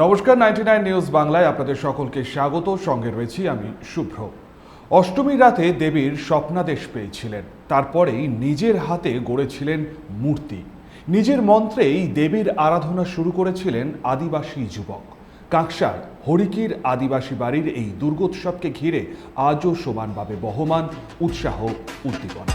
নমস্কার ninety nine news বাংলায় আপনাদের সকলকে স্বাগত। সঙ্গে রয়েছি আমি শুভ্র। অষ্টমী রাতে দেবীর স্বপ্নাদেশ পেয়েছিলেন। তারপরেই নিজের হাতে গড়েছিলেন মূর্তি। নিজের মন্ত্রেই দেবীর আরাধনা শুরু করেছিলেন আদিবাসী যুবক। কাঁকসার, হরিকির আদিবাসী বাড়ির এই দুর্গোৎসবকে ঘিরে আজও সমানভাবে বহমান উৎসাহ উদ্দীপনা।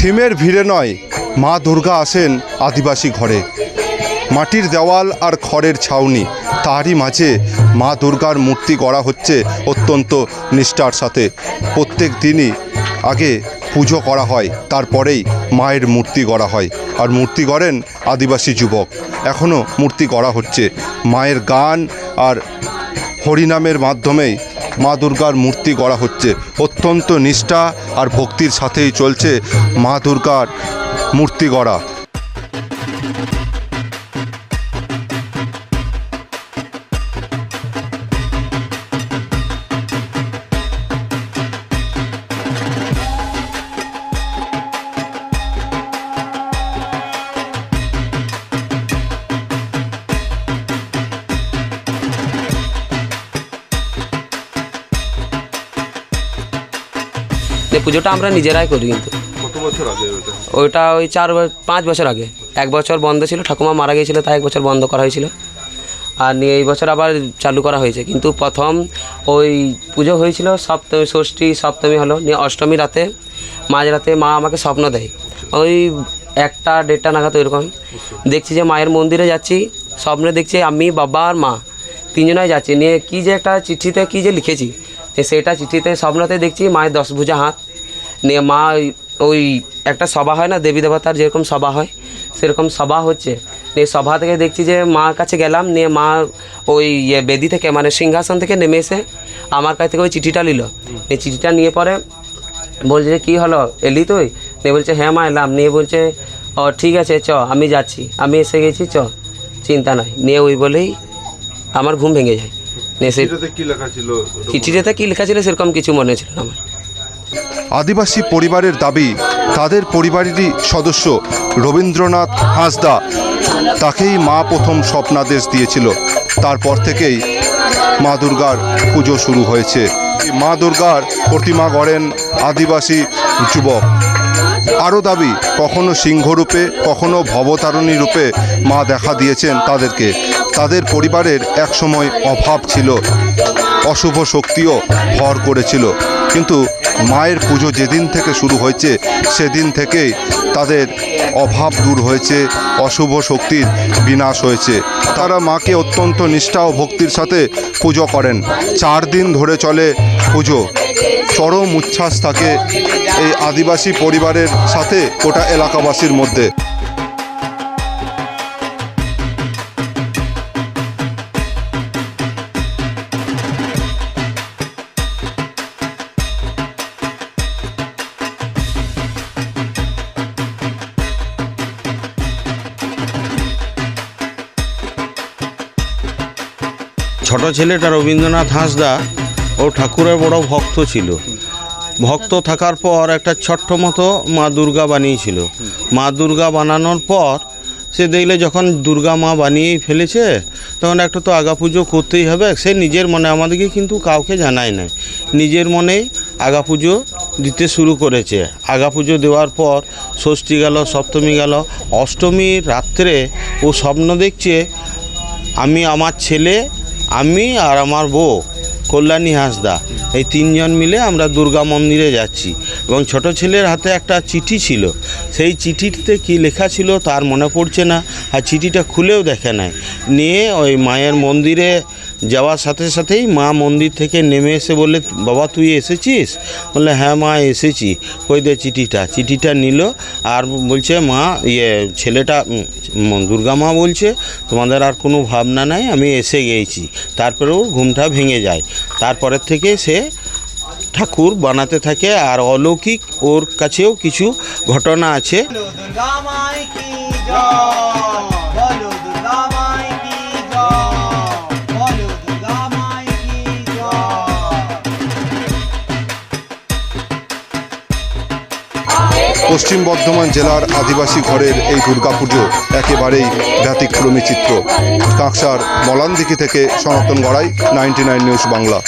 থিমের ভিড়ে নয়, মা দুর্গা আসেন আদিবাসী ঘরে। মাটির দেওয়াল আর খড়ের ছাউনি, তারই মাঝে মা দুর্গার মূর্তি গড়া হচ্ছে অত্যন্ত নিষ্ঠার সাথে। প্রত্যেক দিনই আগে পুজো করা হয়, তারপরেই মায়ের মূর্তি গড়া হয়। আর মূর্তি গড়েন আদিবাসী যুবক। এখনও মূর্তি গড়া হচ্ছে। মায়ের গান আর হরিনামের মাধ্যমেই মা দুর্গার মূর্তি গড়া হচ্ছে। অত্যন্ত নিষ্ঠা আর ভক্তির সাথেই চলছে মা দুর্গার মূর্তি গড়া। পুজোটা আমরা নিজেরাই করি কিন্তু। কত বছর আগে ওইটা? ওই চার পাঁচ বছর আগে। এক বছর বন্ধ ছিল ঠাকুমা মারা গিয়েছিল তাই এক বছর বন্ধ করা হয়েছিল। আর নিয়ে এই বছর আবার চালু করা হয়েছে। কিন্তু প্রথম ওই পুজো হয়েছিল সপ্তমী ষষ্ঠী সপ্তমী হলো। নিয়ে অষ্টমী রাতে মাঝরাতে মা আমাকে স্বপ্ন দেয়। ওই একটা দেড়টা নাগাদ এরকম দেখছি যে মায়ের মন্দিরে যাচ্ছি স্বপ্নে দেখছি আমি বাবা আর মা। তিনজনাই যাচ্ছি। নিয়ে কী যে একটা চিঠিতে কী যে লিখেছি। সেটা চিঠিতে স্বপ্নতে দেখছি মায়ের দশ ভুজা হাত। নিয়ে মা ওই- ওই একটা সভা হয় না দেবী দেবতার যেরকম সভা হয় সেরকম সভা হচ্ছে। নিয়ে সভা থেকে দেখছি যে মার কাছে গেলাম নিয়ে মা ওই ইয়ে বেদি থেকে মানে সিংহাসন থেকে নেমে এসে আমার কাছ থেকে ওই চিঠিটা নিল। এই চিঠিটা নিয়ে পরে বলছে যে কী হলো? এলি তুই? নিয়ে বলছে হ্যাঁ মা এলাম। নিয়ে বলছে ও ঠিক আছে চ আমি যাচ্ছি। আমি এসে গেছি চ চিন্তা নাই। নিয়ে ওই বলেই আমার ঘুম ভেঙে যায়। নিয়ে সেই কি লেখা ছিল? চিঠিটাতে কী লেখা ছিল সেরকম কিছু মনে ছিল না আমার। আদিবাসী পরিবারের দাবি, তাদের পরিবারেরই সদস্য রবীন্দ্রনাথ হাঁসদা। তাকেই মা প্রথম স্বপ্নাদেশ দিয়েছিল। তারপর থেকেই মা দুর্গার পুজো শুরু হয়েছে। মা দুর্গার প্রতিমা গড়েন আদিবাসী যুবক। আরও দাবি, কখনো সিংহরূপে, কখনো ভবতারণী রূপে মা দেখা দিয়েছেন তাদেরকে। তাদের পরিবারের একসময় অভাব ছিল। অশুভ শক্তিও ভর করেছিল। কিন্তু মায়ের পুজো যেদিন থেকে শুরু হয়েছে, সেদিন থেকেই তাদের অভাব দূর হয়েছে, অশুভ শক্তির বিনাশ হয়েছে। তারা মাকে অত্যন্ত নিষ্ঠা ও ভক্তির সাথে পুজো করেন। চার দিন ধরে চলে পুজো। চরম উচ্ছ্বাস থাকে এই আদিবাসী পরিবারের সাথে গোটা এলাকাবাসীর মধ্যে। ছোট ছেলেটা রবীন্দ্রনাথ হাঁসদা ও ঠাকুরের বড় ভক্ত ছিল। ভক্ত থাকার পর একটা ছোট্ট মতো মা দুর্গা বানিয়েছিল। মা দুর্গা বানানোর পর সে দেখলে যখন দুর্গা মা বানিয়েই ফেলেছে, তখন একটা তো আগা পুজো করতেই হবে, সে নিজের মনে, আমাদেরকে কিন্তু কাউকে জানায় নাই। নিজের মনেই আগা পুজো দিতে শুরু করেছে। আগা পুজো দেওয়ার পর ষষ্ঠী গেল, সপ্তমী গেল, অষ্টমীর রাত্রে ও স্বপ্ন দেখছে, আমি আমার ছেলে আমি আর আমার বউ, কল্যাণী হাঁসদা। এই তিনজন মিলে আমরা দুর্গা মন্দিরে যাচ্ছি এবং ছোট ছেলের হাতে একটা চিঠি ছিল। সেই চিঠিতে কি লেখা ছিল তার মনে পড়ছে না। আর চিঠিটা খুলেও দেখে নাই। নিয়ে ওই মায়ের মন্দিরে যাওয়ার সাথে সাথেই মা মন্দির থেকে নেমে এসে বললে, বাবা, তুই এসেছিস? বললে হ্যাঁ মা, এসেছি। কই দে চিঠিটা। চিঠিটা নিল আর বলছে, মা ইয়ে ছেলেটা দুর্গা মা বলছে, তোমাদের আর কোনো ভাবনা নাই, আমি এসে গিয়েছি তারপরে ওর ঘুমটা ভেঙে যায়। তারপরের থেকে সে ঠাকুর বানাতে থাকে আর অলৌকিক ওর কাছেও কিছু ঘটনা আছে। बोलो পশ্চিম বর্ধমান জেলার আদিবাসী ঘরের এই দুর্গাপুজো একেবারেই ব্যতিক্রমী চিত্র। কাঁকসার মলানদিঘি থেকে সনাতন গড়াই নাইনটি নিউজ বাংলা।